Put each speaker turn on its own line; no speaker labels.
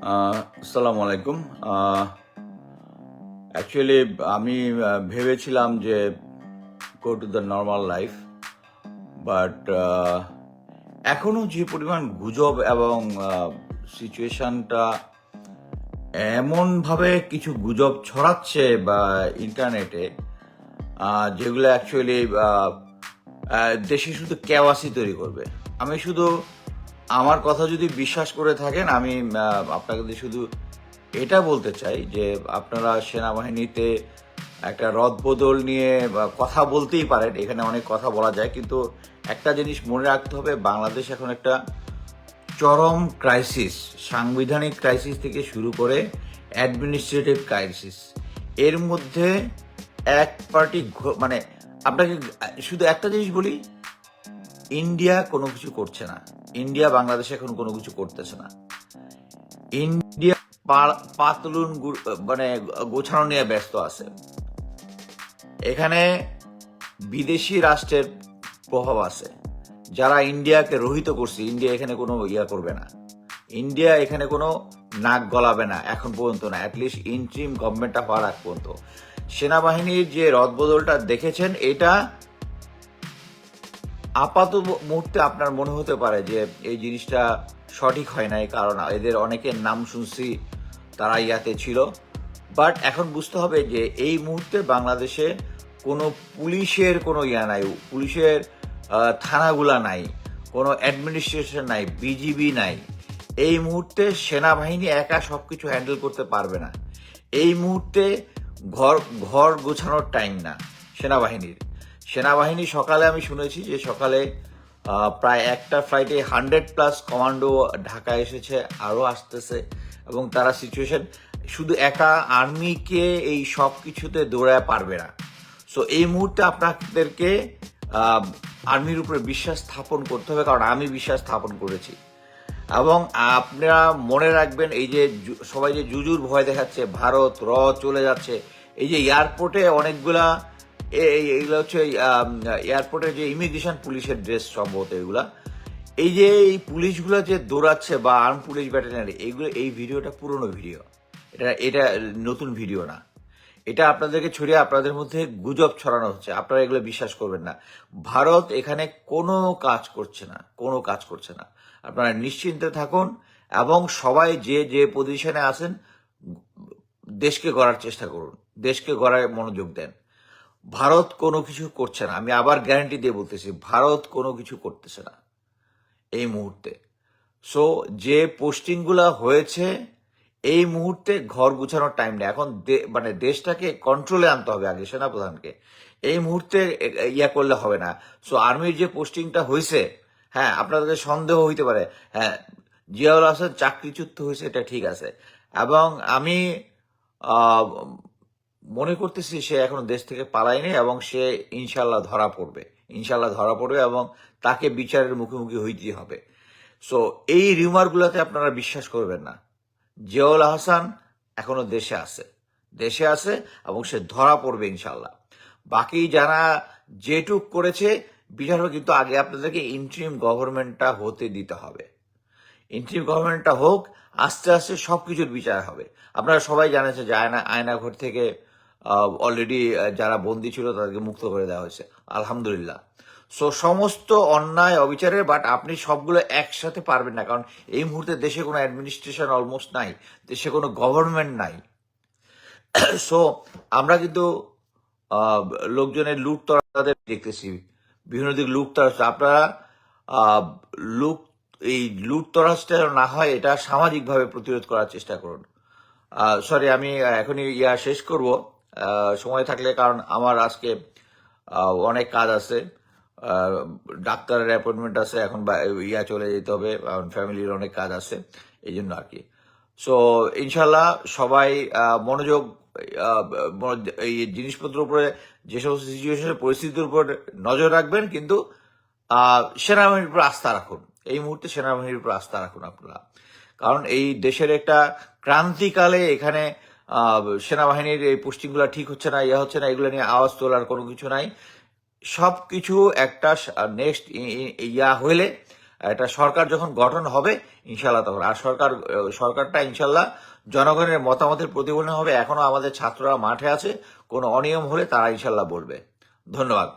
আসসালামু আলাইকুম। অ্যাকচুয়ালি আমি ভেবেছিলাম যে go to the normal life but এখনও যে পরিমাণ গুজব এবং সিচুয়েশনটা এমনভাবে কিছু গুজব ছড়াচ্ছে বা ইন্টারনেটে যেগুলো অ্যাকচুয়ালি দেশে শুধু কেওয়াসি তৈরি করবে। আমি শুধু আমার কথা যদি বিশ্বাস করে থাকেন, আমি আপনাকে শুধু এটা বলতে চাই যে আপনারা সেনাবাহিনীতে একটা রদবদল নিয়ে কথা বলতেই পারেন, এখানে অনেক কথা বলা যায়, কিন্তু একটা জিনিস মনে রাখতে হবে, বাংলাদেশ এখন একটা চরম ক্রাইসিস সাংবিধানিক ক্রাইসিস থেকে শুরু করে অ্যাডমিনিস্ট্রেটিভ ক্রাইসিস এর মধ্যে এক পার্টি মানে আপনাকে শুধু একটা জিনিস বলি ইন্ডিয়া কোনো কিছু করছে না। ইন্ডিয়া বাংলাদেশে এখন কোনো কিছু করতেছে না। ইন্ডিয়া পাতলুন মানে গোছানো নিয়ে ব্যস্ত আছে। এখানে বিদেশি রাষ্ট্রের প্রভাব আছে। যারা ইন্ডিয়াকে রহিত করছে, ইন্ডিয়া এখানে কোনো ইয়া করবে না। ইন্ডিয়া এখানে কোনো নাক গলাবে না, এখন পর্যন্ত না। অ্যাটলিস্ট ইন্ট্রিম গভর্নমেন্টটা হওয়ার আগ পর্যন্ত। সেনাবাহিনীর যে রদবদলটা দেখেছেন, এটা আপাত মুহূর্তে আপনার মনে হতে পারে যে এই জিনিসটা সঠিক হয় নাই, কারণ এদের অনেকের নাম শুনছি তারা ইয়াতে ছিল। বাট এখন বুঝতে হবে যে এই মুহূর্তে বাংলাদেশে কোনো পুলিশের কোনো ইয়া নাই, পুলিশের থানাগুলা নাই, কোনো অ্যাডমিনিস্ট্রেশন নাই বিজিবি নাই। এই মুহূর্তে সেনাবাহিনী একা সব কিছু হ্যান্ডেল করতে পারবে না। এই মুহূর্তে ঘর ঘর গোছানোর টাইম না সেনাবাহিনীর। সেনাবাহিনী, সকালে আমি শুনেছি যে সকালে প্রায় একটা ফ্লাইটে হান্ড্রেড প্লাস কমান্ডো ঢাকা এসেছে, আরও আসতেছে, এবং তারা সিচুয়েশন শুধু একা আর্মিকে এই সব কিছুতে দৌড়ায় পারবে না। সো এই মুহূর্তে আপনাদেরকে আর্মির উপরে বিশ্বাস স্থাপন করতে হবে, কারণ আমি বিশ্বাস স্থাপন করেছি। এবং আপনারা মনে রাখবেন, এই যে সবাই যে জুজুর ভয় দেখাচ্ছে, ভারত র চলে যাচ্ছে, এই যে এয়ারপোর্টে অনেকগুলা এই- এইগুলো হচ্ছে এয়ারপোর্টের যে ইমিগ্রেশন পুলিশের ড্রেস সম্ভবত এগুলা। এই যে এই পুলিশগুলো যে দৌড়াচ্ছে বা আর্ম পুলিশ ব্যাটালিয়ান, এইগুলো, এই ভিডিওটা পুরনো ভিডিও। এটা এটা নতুন ভিডিও না। এটা আপনাদেরকে ছড়িয়ে আপনাদের মধ্যে গুজব ছড়ানো হচ্ছে। আপনারা এগুলো বিশ্বাস করবেন না। ভারত এখানে কোনো কাজ করছে না, কোনো কাজ করছে না। আপনারা নিশ্চিন্তে থাকুন এবং সবাই যে যে পজিশনে আছেন, দেশকে গড়ার চেষ্টা করুন। দেশকে গড়ায় মনোযোগ দেন। ভারত কোনো কিছু করছে না। আমি আবার গ্যারান্টি দিয়ে বলতেছি, ভারত কোনো কিছু করতেছে না এই মুহূর্তে। সো যে পোস্টিংগুলো হয়েছে, এই মুহূর্তে ঘর গুছানোর টাইম নেই। এখন মানে দেশটাকে কন্ট্রোলে আনতে হবে আগে, সেনাপ্রধানকে। এই মুহূর্তে ইয়া করলে হবে না। সো আর্মির যে পোস্টিংটা হয়েছে হ্যাঁ আপনাদের সন্দেহ হইতে পারে হ্যাঁ জিয়াউল হাসান চাকরিচ্যুত হয়েছে, এটা ঠিক আছে। এবং আমি মনে করতেছি সে এখনও দেশ থেকে পালায়নি এবং সে ইনশাল্লাহ ধরা পড়বে। ইনশাল্লাহ ধরা পড়বে এবং তাকে বিচারের মুখোমুখি হইতে হবে। সো এই রিউমারগুলোতে আপনারা বিশ্বাস করবেন না। জিয়াউল হাসান এখনও দেশে আছে। দেশে আছে এবং সে ধরা পড়বে ইনশাল্লাহ বাকি যারা যেটুক করেছে, বিচার কিন্তু আগে আপনাদেরকে ইন্ট্রিম গভর্নমেন্টটা হতে দিতে হবে। ইন্ট্রিম গভর্নমেন্টটা হোক, আস্তে আস্তে সবকিছুর বিচার হবে। আপনারা সবাই জানেন যে আয়না আয়নাঘর থেকে অলরেডি যারা বন্দী ছিল তাদেরকে মুক্ত করে দেওয়া হয়েছে। আলহামদুলিল্লাহ। সো সমস্ত অন্যায় অবিচারের বাট আপনি সবগুলো একসাথে পারবেন না, কারণ এই মুহূর্তে দেশে কোনো অ্যাডমিনিস্ট্রেশন অলমোস্ট নাই, দেশে কোনো গভর্নমেন্ট নাই। সো আমরা কিন্তু লোকজনের লুট তাদের দেখতেছি। বিভিন্ন দিক লুট তরাজ আপনারা লুট, এই লুট তরাজটা না হয়, এটা সামাজিকভাবে প্রতিরোধ করার চেষ্টা করুন। সরি আমি এখনই ইয়া শেষ করব। সময় থাকলে, কারণ আমার আজকে অনেক কাজ আছে। ডাক্তারের অ্যাপয়েন্টমেন্ট আছে, এখন ইয়া চলে যেতে হবে ফ্যামিলির অনেক কাজ আছে, এই জন্য আর কি। সো ইনশাল্লাহ সবাই মনোযোগ এই জিনিসপত্রের উপরে, যে সমস্ত সিচুয়েশনের পরিস্থিতির উপর নজর রাখবেন, কিন্তু সেনাবাহিনীর উপর আস্থা রাখুন। এই মুহূর্তে সেনাবাহিনীর উপর আস্থা রাখুন আপনারা। কারণ এই দেশের একটা ক্রান্তিকালে এখানে সেনাবাহিনীর এই পোস্টিংগুলো ঠিক হচ্ছে না, ইয়া হচ্ছে না, এগুলো নিয়ে আওয়াজ তোলার কোনো কিছু নাই। সব কিছু একটা নেক্সট ইয়া হইলে একটা সরকার যখন গঠন হবে ইনশাল্লাহ তখন। আর সরকার সরকারটা ইনশাল্লাহ জনগণের মতামতের প্রতিফলন হবে। এখনও আমাদের ছাত্ররা মাঠে আছে, কোনো অনিয়ম হলে তারা ইনশাল্লাহ বলবে। ধন্যবাদ।